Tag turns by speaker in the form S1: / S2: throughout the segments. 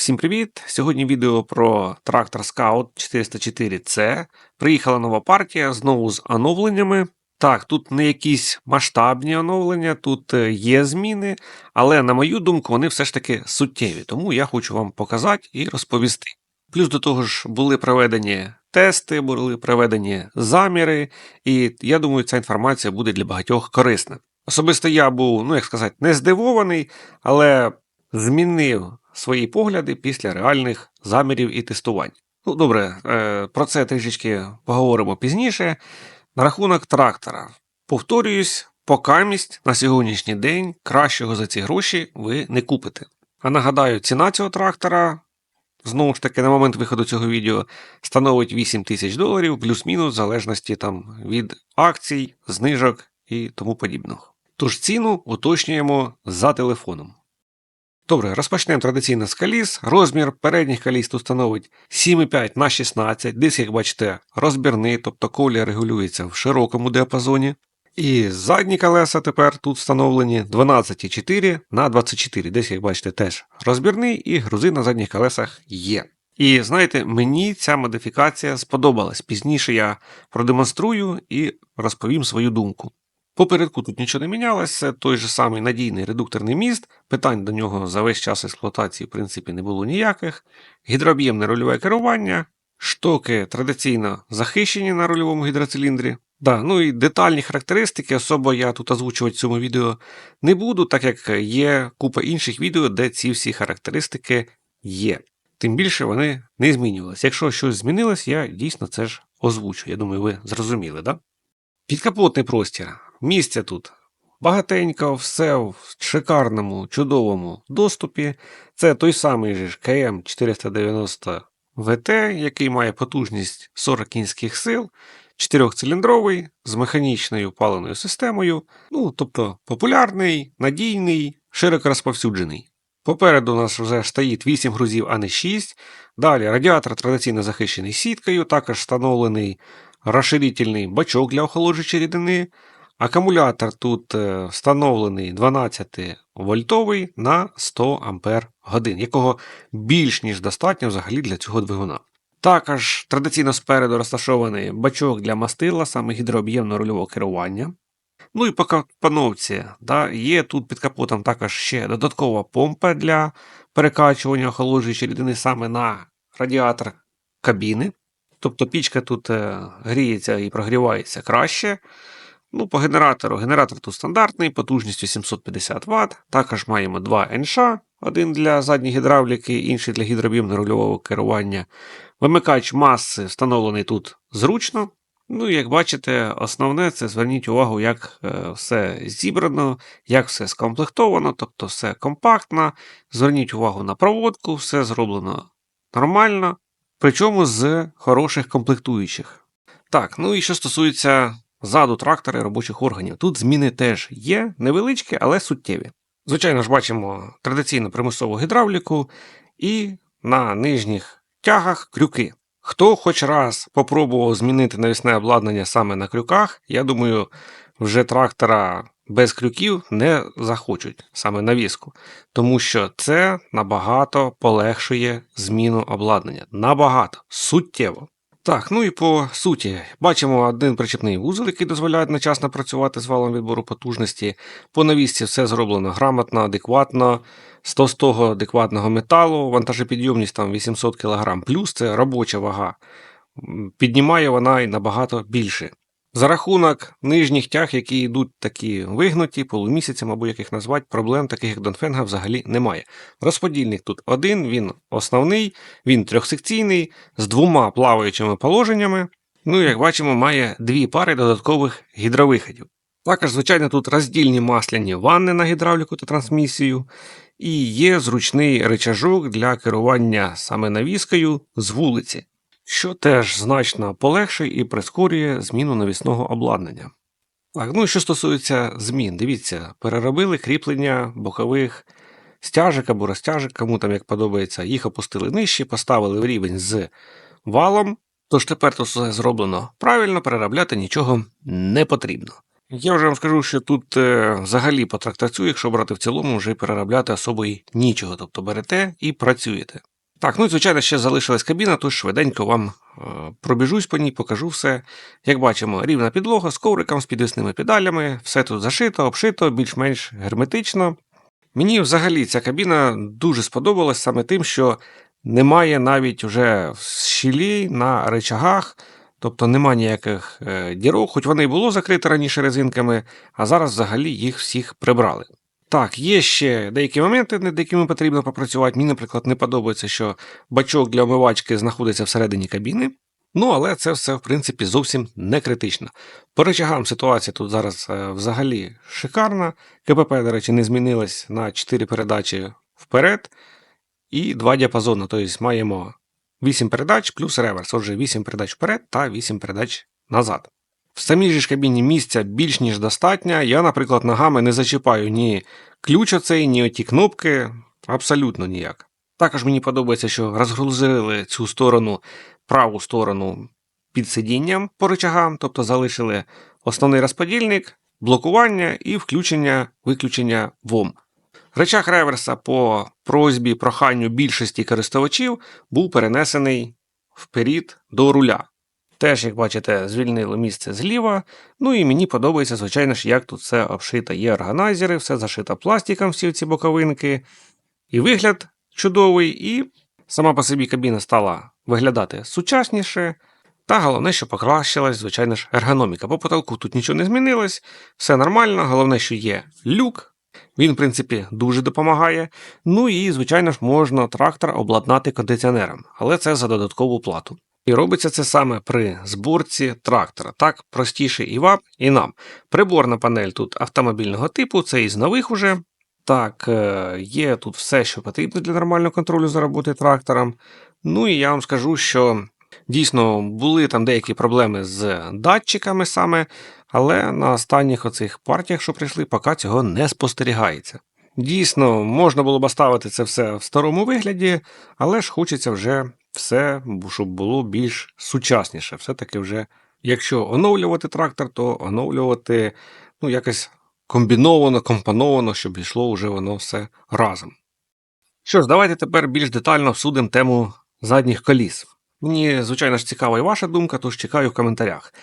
S1: Всім привіт! Сьогодні відео про трактор Scout 404C. Приїхала нова партія знову з оновленнями. Так, тут не якісь масштабні оновлення, тут е, є зміни, але, на мою думку, вони все ж таки суттєві, тому я хочу вам показати і розповісти. Плюс до того ж були проведені тести, були проведені заміри, і я думаю, ця інформація буде для багатьох корисна. Особисто я був, ну як сказати, не здивований, але змінив свої погляди після реальних замірів і тестувань. Ну, добре, е, про це трішечки поговоримо пізніше. На рахунок трактора. Повторююсь, покамість на сьогоднішній день кращого за ці гроші ви не купите. А нагадаю, ціна цього трактора, знову ж таки, на момент виходу цього відео, становить 8 тисяч доларів, плюс-мінус, в залежності там, від акцій, знижок і тому подібного. Тож ціну уточнюємо за телефоном. Добре, розпочнемо традиційно з коліс. Розмір передніх коліс тут становить 7,5 на 16. Диск, як бачите, розбірний, тобто колія регулюється в широкому діапазоні. І задні колеса тепер тут встановлені 12,4 на 24. Десь, як бачите, теж розбірний, і грузи на задніх колесах є. І знаєте, мені ця модифікація сподобалась. Пізніше я продемонструю і розповім свою думку. Попередку тут нічого не мінялося, той же самий надійний редукторний міст, питань до нього за весь час експлуатації, в принципі, не було ніяких. Гідрооб'ємне рульове керування, штоки традиційно захищені на рульовому гідроциліндрі. Да, ну і детальні характеристики, особо я тут озвучувати в цьому відео не буду, так як є купа інших відео, де ці всі характеристики є. Тим більше вони не змінювалися. Якщо щось змінилось, я дійсно це ж озвучу. Я думаю, ви зрозуміли, да? Підкапотний простір. Місця тут багатенько, все в шикарному, чудовому доступі. Це той самий же ж КМ 490 ВТ, який має потужність 40 кінських сил, чотирьохциліндровий з механічною паленою системою. Ну, тобто популярний, надійний, широко розповсюджений. Попереду у нас вже стоїть 8 грузів, а не 6. Далі радіатор традиційно захищений сіткою, також встановлений розширительний бачок для охолоджуючої рідини. Акумулятор тут е, встановлений 12 вольтовий на 100 ампер годин, якого більш ніж достатньо взагалі для цього двигуна. Також традиційно спереду розташований бачок для мастила, саме гідрооб'ємного рульового керування. Ну і по капановці да, є тут під капотом також ще додаткова помпа для перекачування охолоджуючої рідини саме на радіатор кабіни. Тобто пічка тут е, гріється і прогрівається краще. Ну, По генератору. Генератор тут стандартний, потужністю 750 Вт. Також маємо два НШ, один для задньої гідравліки, інший для гідроб'ємного рульового керування. Вимикач маси встановлений тут зручно. Ну, як бачите, основне це зверніть увагу, як е, все зібрано, як все скомплектовано, тобто все компактно. Зверніть увагу на проводку, все зроблено нормально, причому з хороших комплектуючих. Так, ну і що стосується ззаду трактора і робочих органів. Тут зміни теж є, невеличкі, але суттєві. Звичайно ж, бачимо традиційну примусову гідравліку і на нижніх тягах крюки. Хто хоч раз попробував змінити навісне обладнання саме на крюках, я думаю, вже трактора без крюків не захочуть саме навіску, тому що це набагато полегшує зміну обладнання. Набагато суттєво. Так, ну і по суті, бачимо один причепний вузол, який дозволяє одночасно працювати з валом відбору потужності. По навісці все зроблено грамотно, адекватно, 100 з того адекватного металу, вантажопідйомність там 800 кг, плюс це робоча вага. Піднімає вона і набагато більше. За рахунок нижніх тяг, які йдуть такі вигнуті, полумісяцям або як їх назвати, проблем таких як Донфенга взагалі немає. Розподільник тут один, він основний, він трьохсекційний, з двома плаваючими положеннями. Ну, як бачимо, має дві пари додаткових гідровиходів. Також, звичайно, тут роздільні масляні ванни на гідравліку та трансмісію, і є зручний речажок для керування саме навіскою з вулиці що теж значно полегшує і прискорює зміну навісного обладнання. Так, ну і що стосується змін, дивіться, переробили кріплення бокових стяжок або розтяжок, кому там як подобається, їх опустили нижче, поставили в рівень з валом. Тож тепер то все зроблено правильно, переробляти нічого не потрібно. Я вже вам скажу, що тут е, взагалі по трактацію, якщо брати в цілому, вже переробляти особо й нічого. Тобто берете і працюєте. Так, ну і звичайно, ще залишилась кабіна, тож швиденько вам е, пробіжусь по ній, покажу все. Як бачимо, рівна підлога з ковриком, з підвісними педалями, все тут зашито, обшито, більш-менш герметично. Мені взагалі ця кабіна дуже сподобалась саме тим, що немає навіть вже щілей на речагах, тобто немає ніяких е, дірок, хоч вони і було закрите раніше резинками, а зараз взагалі їх всіх прибрали. Так, є ще деякі моменти, над якими потрібно попрацювати. Мені, наприклад, не подобається, що бачок для омивачки знаходиться всередині кабіни. Ну, але це все, в принципі, зовсім не критично. По речагам ситуація тут зараз е, взагалі шикарна. КПП, до речі, не змінилась на 4 передачі вперед і 2 діапазони. Тобто маємо 8 передач плюс реверс. Отже, 8 передач вперед та 8 передач назад. В самій же ж кабіні місця більш ніж достатньо. Я, наприклад, ногами не зачіпаю ні ключ оцей, ні оті кнопки, абсолютно ніяк. Також мені подобається, що розгрузили цю сторону, праву сторону під сидінням по рычагам, тобто залишили основний розподільник, блокування і включення виключення ВОМ. Речах реверса по просьбі проханню більшості користувачів був перенесений вперед до руля. Теж, як бачите, звільнили місце зліва. Ну і мені подобається, звичайно ж, як тут все обшито. Є органайзери, все зашито пластиком, всі ці боковинки. І вигляд чудовий, і сама по собі кабіна стала виглядати сучасніше. Та головне, що покращилась, звичайно ж, ергономіка. По потолку тут нічого не змінилось, все нормально. Головне, що є люк. Він, в принципі, дуже допомагає. Ну і, звичайно ж, можна трактор обладнати кондиціонером, але це за додаткову плату. І робиться це саме при зборці трактора. Так простіше і вам, і нам. Приборна панель тут автомобільного типу, це із нових уже. Так, е, є тут все, що потрібно для нормального контролю за роботи трактором. Ну і я вам скажу, що дійсно були там деякі проблеми з датчиками саме, але на останніх оцих партіях, що прийшли, поки цього не спостерігається. Дійсно, можна було б ставити це все в старому вигляді, але ж хочеться вже все, щоб було більш сучасніше. Все-таки вже, якщо оновлювати трактор, то оновлювати ну, якось комбіновано, компоновано, щоб йшло вже воно все разом. Що ж, давайте тепер більш детально обсудимо тему задніх коліс. Мені, звичайно ж, цікава і ваша думка, тож чекаю в коментарях.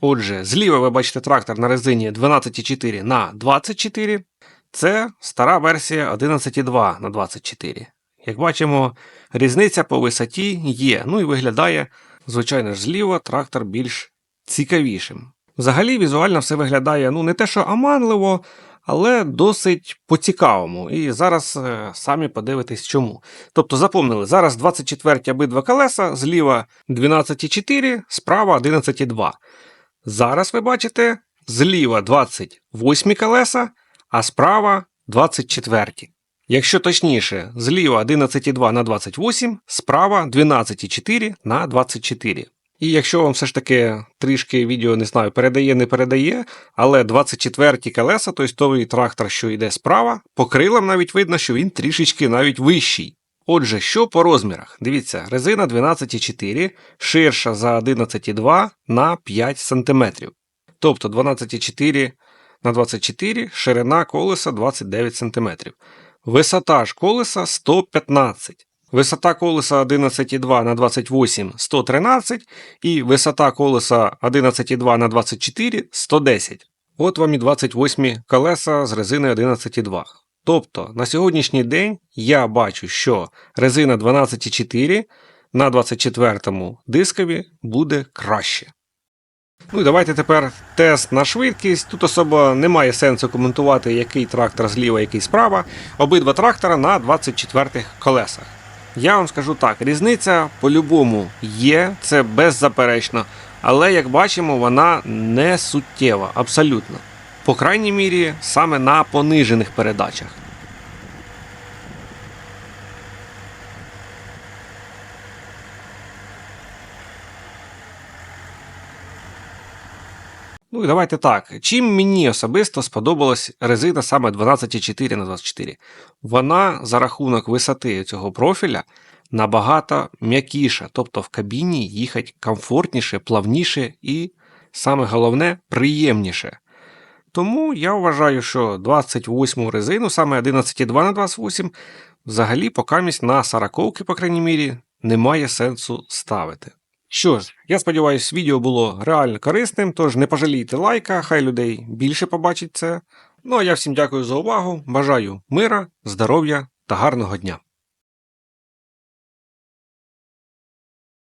S1: Отже, зліва ви бачите трактор на резині 12,4 на 24. Це стара версія 11,2 на 24. Як бачимо, різниця по висоті є, ну і виглядає, звичайно ж, зліва трактор більш цікавішим. Взагалі, візуально все виглядає ну не те, що оманливо, але досить по-цікавому. І зараз е, самі подивитесь чому.Тобто, запомнили, зараз 24 обидва колеса, зліва 12,4, справа 11,2. Зараз ви бачите, зліва 28 колеса, а справа 24. Якщо точніше, зліва 11,2 на 28, справа 12,4 на 24. І якщо вам все ж таки трішки відео не знаю, передає, не передає, але 24 колеса, тобто той трактор, що йде справа, по крилам навіть видно, що він трішечки навіть вищий. Отже, що по розмірах? Дивіться, резина 12,4 ширша за 11,2 на 5 см. Тобто 12,4 на 24 ширина колеса 29 см. Висота ж колеса 115 Висота колеса 11,2 на 28 113 і висота колеса 11,2 на 24 110. От вам і 28 колеса з резини 11,2. Тобто на сьогоднішній день я бачу, що резина 12,4 на 24 дискові буде краще. Ну і давайте тепер тест на швидкість. Тут особо немає сенсу коментувати, який трактор зліва, який справа. Обидва трактора на 24 колесах. Я вам скажу так, різниця по-любому є, це беззаперечно, але як бачимо, вона не суттєва, абсолютно. По крайній мірі, саме на понижених передачах. Ну і давайте так. Чим мені особисто сподобалась резина саме 12,4 на 24 Вона за рахунок висоти цього профіля набагато м'якіша, тобто в кабіні їхати комфортніше, плавніше і, саме головне, приємніше. Тому я вважаю, що 28 резину, саме 11,2 на 28, взагалі покамість на сараковки, по крайній мірі, немає сенсу ставити. Що ж, я сподіваюся, відео було реально корисним, тож не пожалійте лайка, хай людей більше побачить це. Ну а я всім дякую за увагу, бажаю мира, здоров'я та гарного дня.